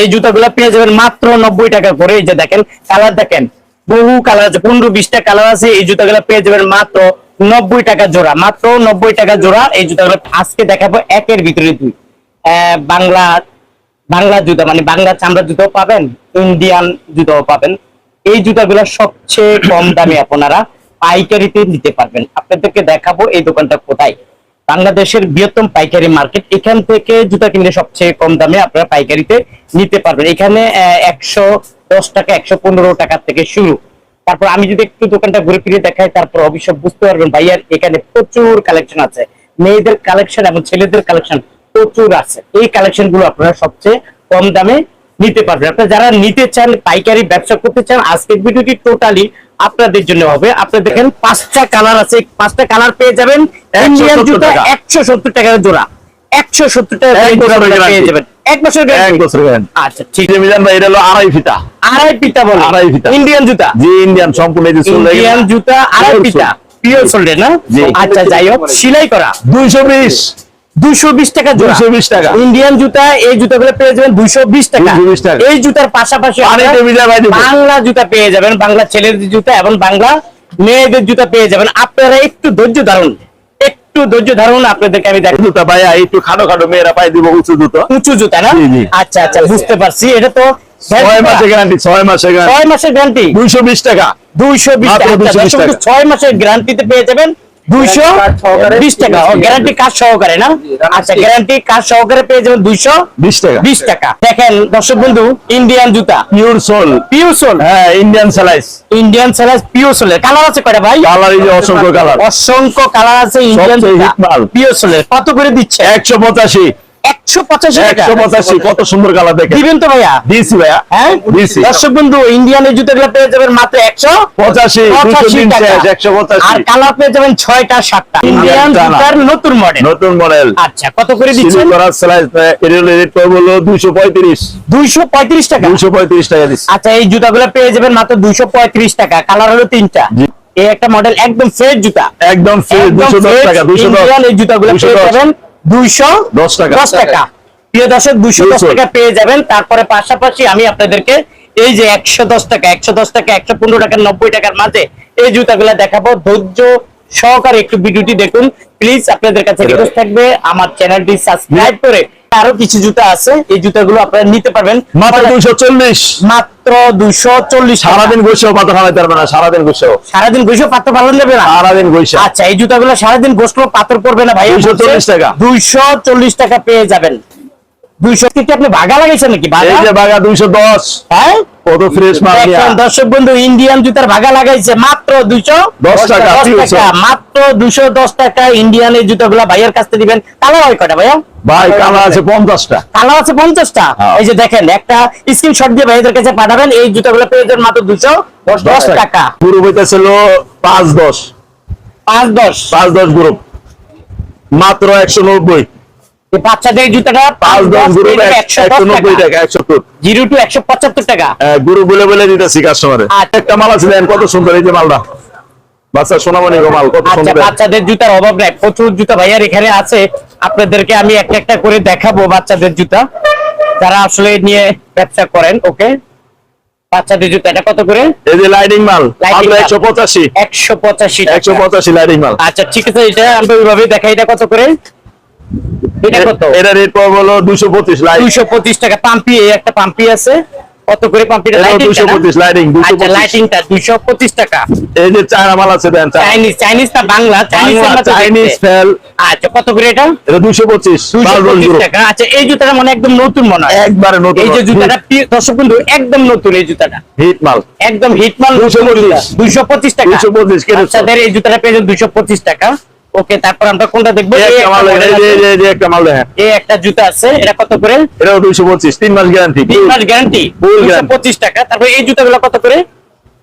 এই জুতাগুলো পেয়ে যাবেন মাত্র নব্বই টাকা করে। এই যে দেখেন, কালার দেখেন। বহু কালার আছে, পনেরো বিশটা কালার আছে। এই জুতাগুলো পেয়ে যাবেন মাত্র নব্বই টাকা জোড়া। মাত্র নব্বই টাকা জোড়া। এই জুতাগুলো আজকে দেখাবো একের ভিতরে দুই। বাংলা বাংলা জুতা মানে বাংলা চামড়া জুতাও পাবেন, ইন্ডিয়ান জুতাও পাবেন। এই জুতাগুলো সবচেয়ে কম দামে আপনারা পাইকারিতে নিতে পারবেন। আপনাদেরকে দেখাবো এই দোকানটা কোথায়। বাংলাদেশের বৃহত্তম পাইকারি মার্কেট। এখান থেকে জুতা কিনলে সবচেয়ে কম দামে আপনারা পাইকারিতে নিতে পারবেন। এখানে একশো দশ টাকা, একশো পনেরো টাকা থেকে শুরু। তারপর আমি যদি একটু দোকানটা ঘুরে ফিরে দেখাই, তারপর অবশ্য বুঝতে পারবেন, ভাইয়ার এখানে প্রচুর কালেকশন আছে। মেয়েদের কালেকশন এবং ছেলেদের কালেকশন প্রচুর আছে। এই কালেকশনগুলো আপনারা সবচেয়ে কম দামে নিতে পারবেন। আপনারা যারা নিতে চান পাইকারি ব্যবসা করতে চান আজকের ভিডিওটি টোটালি আপনাদের জন্য হবে। আপনারা দেখেন পাঁচটা কালার আছে। পাঁচটা কালার পেয়ে যাবেন। ইন্ডিয়ান 170 জুতা একশো সত্তর টাকা জোড়া। একশো সত্তর টাকা এক জোড়া পেয়ে যাবেন। এক বছর এক বছর আচ্ছা ঠিক। মিজান ভাই এটা হলো আড়াই ফিতা। আড়াই বলে। আড়াই ফিতা। ইন্ডিয়ান জুতা। জি ইন্ডিয়ান সম্পূর্ণ ইন্ডিয়ান জুতা আড়াই। পিওর না? আচ্ছা যাই হোক সেলাই করা। দুইশো বিশ। দুইশো বিশ টাকা জোড়া। 220 টাকা। ইন্ডিয়ান জুতা এই জুতাগুলো পেয়ে যাবেন দুইশো বিশ টাকা। 220 টাকা। এই জুতার পাশাপাশি পানিতে আপনারা ভিজা ভাই দিবে। বাংলা জুতা পেয়ে যাবেন বাংলা ছেলেদের জুতা এবং বাংলা মেয়েদের জুতা পেয়ে যাবেন। আপনারা একটু ধৈর্য ধারণ একটু ধৈর্য ধারণ আপনাদেরকে আমি দেখ জুতা ভাইয়া একটু খাটো খাটো মেয়েরা পাই দিব উঁচু জুতো। উঁচু জুতা না। আচ্ছা আচ্ছা বুঝতে পারছি। এটা তো ছয় মাসের গ্যারান্টি ছয় মাসের গ্যারান্টি ছয় মাসের গ্যারান্টি দুইশো বিশ টাকা। দুইশো বিশ মাত্র টাকা। 220 টাকা। ছয় মাসের গ্যারান্টিতে পেয়ে যাবেন। দুইশো বিশ টাকা। গ্যারান্টি কাজ সহকারে না? আচ্ছা গ্যারান্টি কাজ সহকারে পেয়ে যাবেন দুইশো বিশ টাকা। বিশ টাকা। দেখেন দর্শক বন্ধু ইন্ডিয়ান জুতা। পিওর সোল পিও সোল হ্যাঁ ইন্ডিয়ান স্যালাইস ইন্ডিয়ান স্যালাইস পিওর সোলের কালার আছে কয়টা ভাই? কালার এই যে অসংখ্য কালার অসংখ্য কালার আছে ইন্ডিয়ান পিওর সোলের কত করে দিচ্ছে? একশো পঁচাশি। কত সুন্দর কালার দেখে দিবেন তো ভাইয়া? দিয়েছি ভাইয়া হ্যাঁ? দিয়েছি দর্শক বন্ধু ইন্ডিয়ানের জুতাগুলো পেয়ে যাবেন মাত্র একশো পঁচাশি দুশো পঁচাশি তিন টাকা। শেষ একশো আর কালার পেয়ে যাবেন ছয়টা সাতটা। ইন্ডিয়ান জুতার নতুন মডেল নতুন মডেল আচ্ছা কত করে দিচ্ছেন? করার স্যালাইস রেট হলো দুইশো পঁয়ত্রিশ। দুইশো পঁয়ত্রিশ টাকা? দুইশো পঁয়ত্রিশ টাকা দিচ্ছি আচ্ছা এই জুতাগুলো পেয়ে যাবেন মাত্র দুইশো পঁয়ত্রিশ টাকা। কালার হলো তিনটা। এই একটা মডেল একদম ফ্রেশ জুতা। একদম ফ্রি একদম দুশো দশ fresh টাকা দুশো দশ। Indian এই জুতাগুলো দুশো পেয়ে যাবেন দুইশো দশ টাকা। দশ টাকা। প্রিয় দর্শক দুইশো দশ টাকা পেয়ে যাবেন। তারপরে পাশাপাশি আমি আপনাদেরকে এই যে একশো দশ টাকা একশো দশ টাকা একশো পনেরো টাকা নব্বই টাকার মাঝে এই জুতাগুলো দেখাবো। ধৈর্য সহকারে একটু ভিডিওটি দেখুন। প্লিজ আপনাদের কাছে রিকোয়েস্ট থাকবে। আমার চ্যানেলটি সাবস্ক্রাইব করে আরও কিছু জুতা আছে এই জুতাগুলো আপনারা নিতে পারবেন। মাত্র দুইশো চল্লিশ। মাত্র দুইশো চল্লিশ সারাদিন ঘুষেও পাতা ফালাইতে পারবে না সারাদিন ঘুষেও সারাদিন ঘুষো পাতা ভালো নেবে না? সারাদিন ঘুষা আচ্ছা এই জুতাগুলো সারাদিন গোসল পাথর পড়বে না ভাই। 240 টাকা। দুইশো চল্লিশ টাকা পেয়ে যাবেন। দুইশো কি আপনি ভাগা লাগাইছেন নাকি? বাগা দুইশো দশ। হ্যাঁ? কত ফ্রেশ মাল দর্শক বন্ধু ইন্ডিয়ান জুতার ভাগা লাগাইছে মাত্র দুইশো টাকা, দশ টাকা মাত্র দুশো দশ টাকা ইন্ডিয়ান এই জুতাগুলা ভাইয়ের কাছ থেকে দিবেন। কালো হয় কটা ভাইয়া? ভাই কালা আছে। পঞ্চাশটা। কালো আছে পঞ্চাশটা? হ্যাঁ। এই যে দেখেন একটা স্ক্রিনশট দিয়ে ভাইদের কাছে পাঠাবেন এই জুতাগুলো পেয়ে যাবেন মাত্র দুশো দশ টাকা। গ্রুপ হইতেছিল পাঁচ দশ। পাঁচ দশ। পাঁচ দশ গ্রুপ মাত্র একশো নব্বই। বাচ্চাদের জুতাটা পাঁচ দশ গ্রুপ একশো একশো নব্বই টাকা। একশো সত্তর জিরো টু একশো পঁচাত্তর টাকা। গুরু বলে বলে দিতেছি কাস্টমারে আচ্ছা। একটা মাল আছে দেন কত সুন্দর এই যে মালটা। বাচ্চা সোনামণি গো কত আচ্ছা সুন্দর। বাচ্চাদের জুতার অভাব নাই প্রচুর জুতা ভাইয়ার এখানে আছে। আপনাদেরকে আমি একটা একটা করে দেখাবো বাচ্চাদের জুতা। যারা আসলে নিয়ে ব্যবসা করেন ওকে? বাচ্চাদের জুতা এটা কত করে? এই যে লাইটিং মাল। একশো পঁচাশি। একশো পঁচাশি একশো পঁচাশি লাইটিং মাল। আচ্ছা ঠিক আছে এটা আমরা ওইভাবে দেখাই এটা কত করে? এটা কত? এটা রেট পড়বে হলো দুশো পঁচিশ লাইট দুইশো পঁচিশ টাকা পাম্পি একটা পাম্পি আছে। কত করে পাম্পিটা লাইটিং লাইটিং দুশো আচ্ছা পঁচিশ লাইটিংটা টাকা। এই যে চায়না মাল আছে দেন Chinese Chinese Bangla? Chinese Chinese fail আচ্ছা কত করে এটা? এটা দুশো পঁচিশ দুইশো পঁচিশ টাকা। আচ্ছা এই জুতাটা মানে একদম নতুন মনে হয়। একবারে নতুন এই যে জুতাটা দর্শক বন্ধু একদম নতুন এই জুতাটা। হিট মাল। একদম হিটমাল 225 দুইশো পঁচিশ। টাকা। 225 কেটে বাচ্চাদের এই জুতাটা পেয়ে যাবেন দুইশো পঁচিশ টাকা। ওকে তারপর আমরা কোনটা দেখব? একটা মাল দেখেন, এই একটা জুতা আছে এটা কত করে? এটাও তিন মাস গ্যারান্টি তিন মাস গ্যারান্টি টাকা। তারপর এই জুতাগুলো কত করে?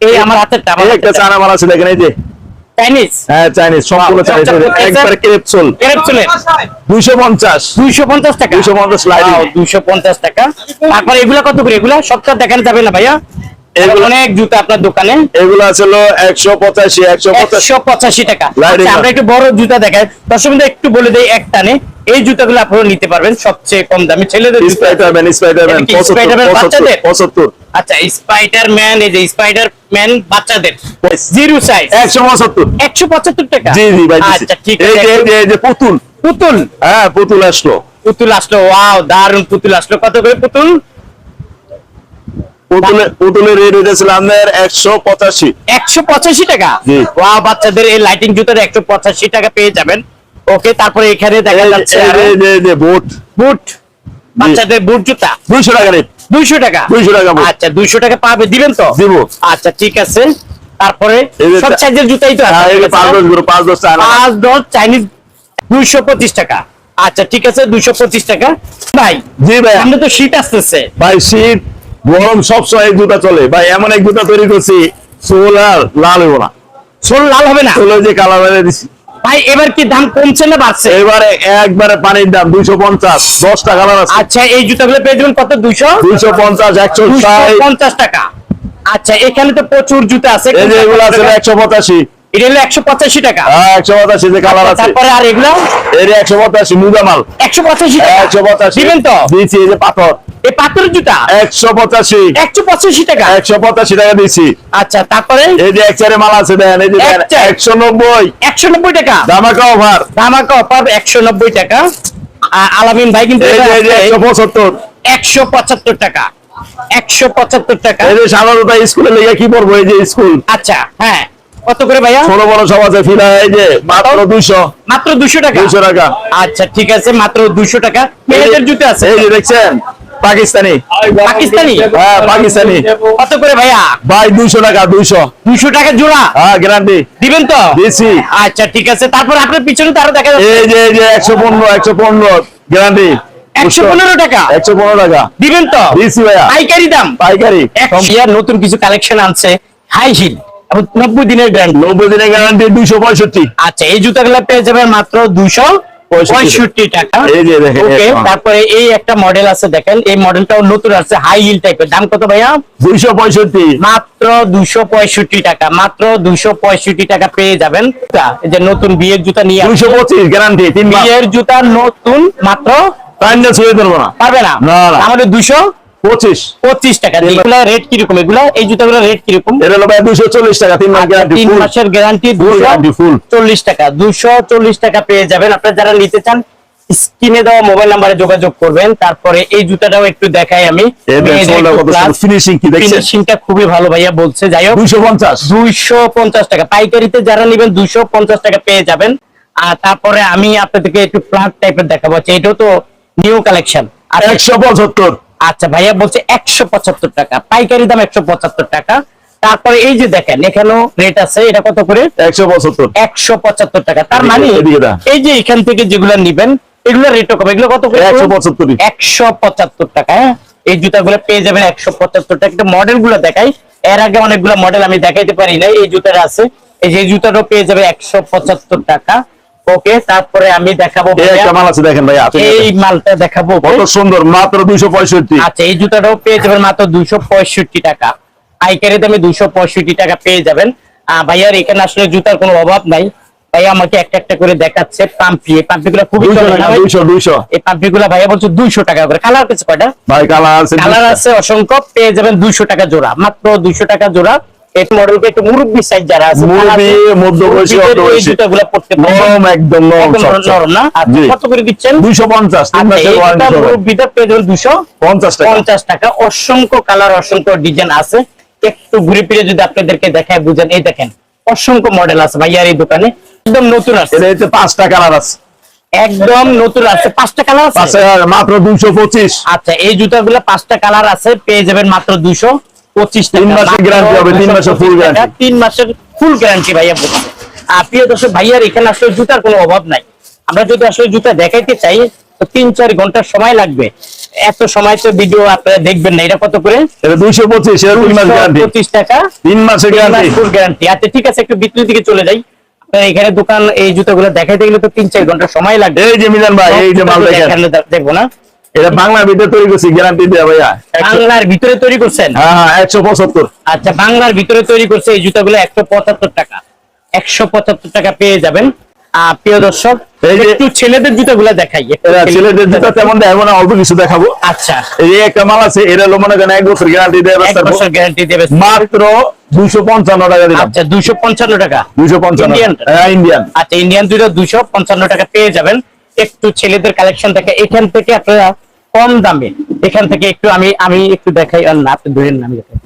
এই আমার একটা মাল আছে দেখেন এই যে। চাইনিজ হ্যাঁ চাইনিজ সম্পূর্ণ চাইনিজ একবারে টাকা? 250 sliding। দুইশো পঞ্চাশ টাকা। তারপর এগুলা কত করে? এগুলা সবটা দেখানো যাবে না ভাইয়া? অনেক জুতা আপনার দোকানে। এগুলো ছিল একশো পঁচাশি একশো একশো পঁচাশি টাকা। আচ্ছা, আমরা একটু বড় জুতা দেখাই। দর্শক একটু বলে দেই এক টানে। এই জুতাগুলো আপনারা নিতে পারবেন সবচেয়ে কম দামি। ছেলেদের জুতা স্পাইডারম্যান স্পাইডারম্যান এটা কি Spider-Man বাচ্চাদের? আচ্ছা এই যে জিরো সাইজ টাকা? জি জি ভাই আচ্ছা ঠিক আছে। এই যে- এই যে পুতুল। পুতুল? হ্যাঁ পুতুল আসলো। পুতুল আসলো ওয়াও দারুণ পুতুল আসলো। কত করে পুতুল? পুতুলের পুতুলের রেট হইতেছিল আমাদের একশো পঁচাশি। একশো পঁচাশি টাকা? জি। বাচ্চাদের এই লাইটিং জুতার একশো পঁচাশি টাকা পেয়ে যাবেন। ওকে তারপরে এখানে দেখা যাচ্ছে বুট বুট বাচ্চাদের বুট জুতা। দুইশো টাকা রেট দুইশো টাকা? 200 টাকা আচ্ছা দুইশো টাকা পাবে দিবেন তো? দিব। আচ্ছা ঠিক আছে। তারপরে সব সাইজের জুতাই তো হ্যাঁ পাঁচ দশ পাঁচ দশ চাইনিজ দুইশো পঁচিশ টাকা। আচ্ছা ঠিক আছে দুইশো পঁচিশ টাকা। ভাই জি ভাই সামনে তো শীত আসতেছে। ভাই শীত গরম সব সময় এক জুতা চলে। ভাই এমন এক জুতা তৈরি করছি সোল আর লাল হইব না। সোল লাল হবে না? সোল যে কালার বাইরে দিছি। ভাই এবার কি দাম কমছে না বাড়ছে? এবারে একবারে পানির দাম দুইশো পঞ্চাশ দশটা কালার আছে। আচ্ছা এই জুতাগুলো পেয়ে যাবেন কত? দুইশো? দুইশো পঞ্চাশ একশো পঞ্চাশ টাকা। আচ্ছা এখানে তো প্রচুর জুতা আছে। এগুলো একশো পঁচাশি। এটা হলো একশো পঁচাশি টাকা। একশো পঁচাশি যে কালার আছে। তারপরে আর এগুলো? এর একশো পঁচাশি মুগা মাল। একশো পঁচাশি একশো পঁচাশি। দিবেন তো? দিয়েছি এই যে পাথর। এই পাথরের জুতা? একশো পঁচাশি। একশো পঁচাশি টাকা? একশো পঁচাশি টাকা দিয়েছি আচ্ছা তারপরে? এই যে এক চারে মাল আছে দেন এই যে এক চার। একশো নব্বই। একশো নব্বই টাকা? দামাকা ওভার ধামাকা অফার একশো নব্বই টাকা। আলামিন ভাই কিন্তু এই যে এই যে একশো পঁচাত্তর। একশো পঁচাত্তর টাকা। একশো পঁচাত্তর টাকা। এই যে সাধারণত স্কুলে লেগে কি পড়ব এই যে স্কুল? আচ্ছা হ্যাঁ। কত করে ভাইয়া? ছোট বড় সব আছে ফিরা এই যে মাত্র মাত্র দুশো টাকা? দুইশো টাকা। আচ্ছা ঠিক আছে মাত্র দুশো টাকা। মেয়েদের জুতো আছে। এই যে দেখছেন পাকিস্তানি। পাকিস্তানি? হ্যাঁ পাকিস্তানি। কত করে ভাইয়া? ভাই দুইশো টাকা দুইশো। দুশো টাকা জোড়া? হ্যাঁ গ্যারান্টি দিবেন তো? দিয়েছি আচ্ছা ঠিক আছে। তারপর আপনার পিছনে তো আরও দেখা যাচ্ছে। এই যে এই যে একশো পনেরো একশো পনেরো গ্যারান্টি একশো পনেরো টাকা? একশো পনেরো টাকা। দিবেন তো? দিয়েছি ভাইয়া। পাইকারি দাম? পাইকারি। ইয়ার নতুন কিছু কালেকশন আনছে হাই হিল নব্বই দিনের ব্র্যান্ড নব্বই দিনের গ্যারান্টি দুইশো পঁয়ষট্টি। আচ্ছা এই জুতাগুলো পেয়ে যাবেন মাত্র দুশো পঁয়ষট্টি টাকা। এই যে দেখেন, ওকে তারপরে এই একটা মডেল আছে দেখেন এই মডেলটাও নতুন আছে হাই হিল টাইপের দাম কত ভাইয়া? দুইশো পঁয়ষট্টি। মাত্র দুশো পঁয়ষট্টি টাকা মাত্র দুশো পঁয়ষট্টি টাকা পেয়ে যাবেন। যে নতুন বিয়ের জুতা নিয়ে। দুইশো পঁচিশ গ্যারান্টি বিয়ের জুতা নতুন মাত্র পারবে না। আমাদের দুশো পঁচিশ। পঁচিশ টাকা। এগুলো রেট কীরকম? এগুলো এই জুতাগুলো রেট কীরকম? এটা হলো ভাই দুইশো চল্লিশ টাকা তিন তিন মাসের গ্যারান্টি Full চল্লিশ টাকা। দুশো চল্লিশ টাকা পেয়ে যাবেন। আপনারা যারা নিতে চান স্ক্রিনে দেওয়া মোবাইল নাম্বারে যোগাযোগ করবেন। তারপরে এই জুতাটাও একটু দেখাই আমি। ফিনিশিংটা খুবই ভালো ভাইয়া বলছে। যাই হোক। দুইশো পঞ্চাশ। দুইশো পঞ্চাশ টাকা। পাইকারিতে যারা নেবেন দুইশো পঞ্চাশ টাকা পেয়ে যাবেন। আর তারপরে আমি আপনাদেরকে একটু ফ্ল্যাট টাইপের দেখাবো। আচ্ছা, এটাও তো নিউ কালেকশন আর একশো পঁচাত্তর। আচ্ছা ভাইয়া বলছে একশো পঁচাত্তর টাকা পাইকারি দাম একশো পঁচাত্তর টাকা। তারপরে এই যে দেখেন এখানেও রেট আছে এটা কত করে? একশো পঁচাত্তর। একশো পঁচাত্তর টাকা। তার মানে এই যে এখান থেকে যেগুলো নিবেন এগুলো রেটও কম। এগুলো কত করে? একশো পঁচাত্তরই। একশো পঁচাত্তর টাকা হ্যাঁ? এই জুতাগুলো পেয়ে যাবেন একশো পঁচাত্তর টাকা। একটা মডেলগুলো দেখাই। এর আগে অনেকগুলো মডেল আমি দেখাইতে পারি না এই জুতাটা আছে। এই যে জুতাটাও পেয়ে যাবে একশো পঁচাত্তর টাকা। ওকে তারপরে আমি দেখাবো একটা মাল আছে দেখেন ভাই এই মালটা দেখাবো কত সুন্দর মাত্র দুইশো পঁয়ষট্টি। আচ্ছা এই জুতাটাও পেয়ে যাবেন মাত্র দুইশো পঁয়ষট্টি টাকা। পাইকারি দামে দুইশো পঁয়ষট্টি টাকা পেয়ে যাবেন। ভাইয়ার এখানে আসলে জুতার কোনো অভাব নাই। ভাইয়া আমাকে একটা একটা করে দেখাচ্ছে পাম্পি। এই পাম্পি গুলো খুবই দুইশো ভাই? দুইশো এই পাম্পি গুলো ভাইয়া বলছে দুইশো টাকা করে। কালার কয়টা? ভাই কালার আছে কালার আছে অসংখ্য পেয়ে যাবেন দুইশো টাকা জোড়া। মাত্র দুইশো টাকা জোড়া। এই মডেলকে একটু মুরব্বী সাইজ যারা আছে মুরব্বি, মধ্যবয়সী, মুরব্বিদের জুতাগুলো পড়তে নরম একদম নরম নরম না? আচ্ছা, কত করে দিচ্ছেন? দুইশো পঞ্চাশ তিন মাসের ওয়ারেন্টি সহ। মুরব্বিটা পেয়ে যাবেন দুশো পঞ্চাশ টাকা। পঞ্চাশ টাকা। অসংখ্য কালার অসংখ্য ডিজাইন আছে। একটু ঘুরে ফিরে যদি আপনাদেরকে দেখায় বুঝেন এই দেখেন অসংখ্য মডেল আছে ভাইয়ার এই দোকানে। একদম নতুন আছে। এটা পাঁচটা কালার আছে। একদম নতুন আছে। পাঁচটা কালার আছে? মাত্র দুইশো পঁচিশ। আচ্ছা এই জুতাগুলো পাঁচটা কালার আছে পেয়ে যাবেন মাত্র দুশো পঁচিশ টাকা। তিন মাসের মাত্র হবে, তিন মাসের full 225 তিন মাসের ফুল গ্যারান্টি ভাইয়া বলছে। আর প্রিয় দর্শক ভাইয়ার এখানে আসলে জুতার কোনো অভাব নাই। আমরা যদি আসলে জুতা দেখাইতে চাই তো তিন চার ঘণ্টার সময় লাগবে। এত সময় তো ভিডিও আপনারা দেখবেন না। এটা কত করে? দুইশো পঁচিশ টাকা। তিন মাসের গ্যারান্টি ফুল গ্যারান্টি আচ্ছা ঠিক আছে একটু বিক্রির দিকে চলে যাই। এখানে দোকান এই জুতোগুলো দেখাইতে গেলে তো তিন চার ঘণ্টা সময় লাগবে। এই যে মিজান ভাই এই যে মাল দেখব না। এটা বাংলা ভিতরে তৈরি করছি গ্যারান্টি দেয়া ভাইয়া। বাংলার ভিতরে তৈরি করছেন? হ্যাঁ হ্যাঁ একশো পঁচাত্তর। আচ্ছা বাংলার ভিতরে তৈরি করছে এই জুতাগুলো একশো পঁচাত্তর টাকা। একশো পঁচাত্তর টাকা পেয়ে যাবেন। আহ, প্রিয় দর্শক এই যে- একটু ছেলেদের জুতাগুলো দেখাই। একটু এরা ছেলেদের জুতা তেমন দেখাবো না অল্প কিছু দেখাবো। আচ্ছা। এই যে একটা মাল আছে এটা হলো মনে করেন এক বছর গ্যারান্টি বছর গ্যারান্টি দেবে মাত্র দুইশো পঞ্চান্ন টাকা দিলাম। আচ্ছা দুইশো পঞ্চান্ন টাকা। দুইশো পঞ্চান্ন হ্যাঁ ইন্ডিয়ান আচ্ছা ইন্ডিয়ান দুটো দুইশো পঞ্চান্ন টাকা পেয়ে যাবেন। একটু ছেলেদের কালেকশন থেকে এখান থেকে আপনারা কম দামে এখান থেকে একটু আমি আমি একটু দেখাই আর না আপনি ধরেন না আমি দেখাই।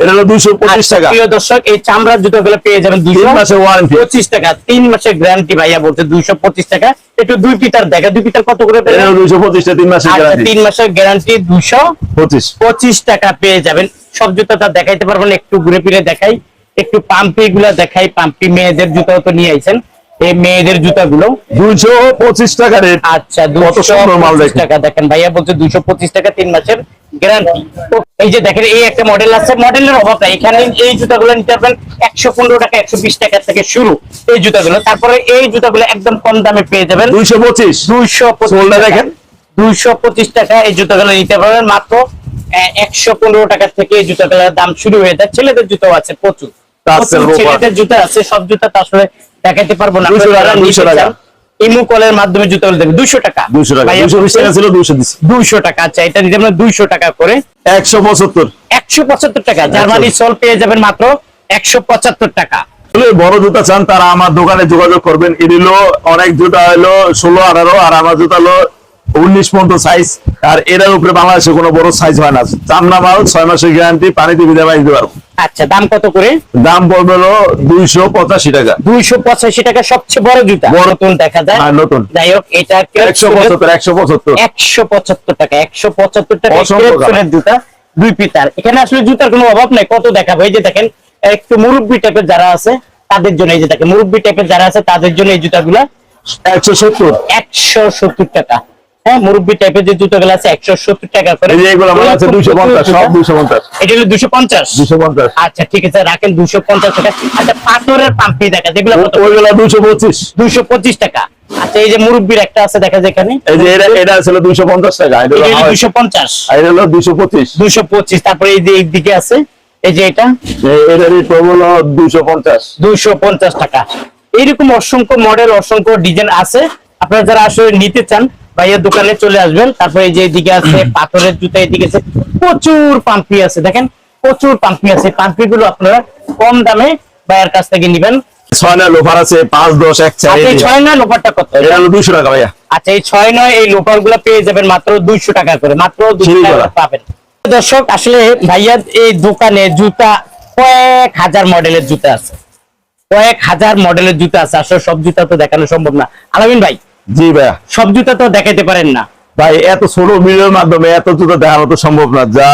এটা হলো দুইশো পঁচিশ আচ্ছা, টাকা। প্রিয় দর্শক এই চামড়ার জুতোগুলো পেয়ে যাবেন দুইশো তিন মাসের ওয়ারেন্টি পঁচিশ টাকা তিন মাসের গ্যারান্টি ভাইয়া বলছে দুইশো পঁচিশ টাকা। একটু দুই পিতার দেখা দুই পিতার কত করে দুইশো তিন মাসের আচ্ছা গ্যারান্টি তিন মাসের গ্যারান্টি দুইশো পঁচিশ। পঁচিশ টাকা পেয়ে যাবেন। সব জুতাটা দেখাইতে পারবেন একটু ঘুরে ফিরে দেখাই একটু পাম্পি গুলা দেখাই পাম্পি মেয়েদের জুতাও তো নিয়ে আইছেন। এই মেয়েদের জুতাগুলো? দুইশো পঁচিশ টাকা রেট। আচ্ছা দুশো। টাকা। দেখেন ভাইয়া বলছে দুশো পঁচিশ টাকা তিন মাসের গ্যারান্টি এই যে দেখেন এই একটা মডেল আছে। মডেলের অভাব নাই এখানে এই জুতাগুলো নিতে পারবেন একশো পনেরো টাকা একশো বিশ টাকা থেকে শুরু এই জুতাগুলো। তারপরে এই জুতাগুলো একদম কম দামে পেয়ে যাবেন। দুইশো পঁচিশ। দুইশো দেখেন। দুইশো পঁচিশ টাকা এই জুতাগুলো নিতে পারবেন। মাত্র একশো পনেরো টাকা থেকে এই জুতাগুলোর দাম শুরু হয়ে যায়। ছেলেদের জুতো আছে প্রচুর। ছেলেদের জুতো আছে। সব জুতা আসলে দেখাইতে পারব না 200 টাকা, 200 টাকা। ইমু কলের মাধ্যমে জুতোগুলো দেবে। দুইশো টাকা। দুইশো টাকা। ভাইয়া দুইশো বিশ টাকা ছিল 200 দিছি। 200 টাকা। আচ্ছা এটা দিতে পারবেন দুইশো টাকা করে। একশো পঁচাত্তর। একশো পঁচাত্তর টাকা। জার্মানি সল পেয়ে যাবেন মাত্র একশো পঁচাত্তর টাকা। বড় জুতা চান তারা আমার দোকানে যোগাযোগ করবেন। এর অনেক জুতা হলো ষোলো আঠারো আর আমার জুতা হলো উনিশ পর্যন্ত সাইজ আর এটার উপরে বাংলাদেশে কোনো বড় সাইজ হয় না। চামড়া মাল ছয় মাসের গ্যারান্টি পানিতে ভিজে বাইতে পারব। আচ্ছা দাম কত করে? দাম পড়বে হলো দুইশো পঁচাশি টাকা। দুইশো পঁচাশি টাকা সবচেয়ে বড় জুতা। বড়। নতুন দেখা যায়। হ্যাঁ নতুন। যাই হোক এটা একশো পঁচাত্তর একশো পঁচাত্তর। একশো পঁচাত্তর টাকা একশো পঁচাত্তর টাকা জুতা দুই পিতার। এখানে আসলে জুতার কোনো অভাব নাই কত দেখাবো? এই যে দেখেন একটু মুরব্বী টাইপের যারা আছে তাদের জন্য এই যে দেখেন মুরব্বী টাইপের যারা আছে তাদের জন্য এই জুতাগুলা একশো সত্তর। একশো সত্তর টাকা। হ্যাঁ মুরব্বী টাইপের যে জুতোগুলো আছে একশো সত্তর টাকা করে। আছে দুইশো পঞ্চাশ সব পঞ্চাশ। এটা হলো দুশো পঞ্চাশ। দুইশো পঞ্চাশ। আচ্ছা ঠিক আছে রাখেন দুশো পঞ্চাশ টাকা। আচ্ছা পাথরের পাম্পি দেখা যেগুলো ওইগুলো দুইশো পঁচিশ। দুশো পঁচিশ টাকা। আচ্ছা এই যে মুরব্বীর একটা আছে দেখা যায় এখানে। এই যে এটা এটা দুইশো পঞ্চাশ টাকা এটা হলো। দুশো পঞ্চাশ। আর এটা হলো দুইশো পঁচিশ। দুশো পঁচিশ তারপরে এই যে এই দিকে আছে এই যে এটা। এটার প্রবল হলো দুইশো পঞ্চাশ। দুইশো পঞ্চাশ টাকা। এইরকম অসংখ্য মডেল অসংখ্য ডিজাইন আছে। আপনারা যারা আসলে নিতে চান ভাইয়ের দোকানে চলে আসবেন। তারপরে যে এদিকে আছে পাথরের জুতা এদিকে আছে প্রচুর পাম্পি আছে। দেখেন প্রচুর পাম্পি আছে। পাম্পি গুলো আপনারা কম দামে ভাইয়ের কাছ থেকে নিবেন। ছয় নয় লোফার আছে পাঁচ দশ এক চার আচ্ছা ছয় নয় লোপারটা কত? এটা হলো দুইশো টাকা ভাইয়া। আচ্ছা এই ছয় নয় এই গুলো পেয়ে যাবেন মাত্র দুইশো টাকা করে। মাত্র দুশো টাকা পাবেন। দর্শক আসলে ভাইয়া এই দোকানে জুতা কয়েক হাজার মডেলের জুতা আছে। কয়েক হাজার মডেলের জুতা আছে। আসলে সব জুতা তো দেখানো সম্ভব না। আলামিন ভাই জি ভাইয়া। সব জুতা তো দেখাইতে পারেন না। ভাই এত ছোট ভিডিওর মাধ্যমে এত জুতো দেখানো তো সম্ভব না। যা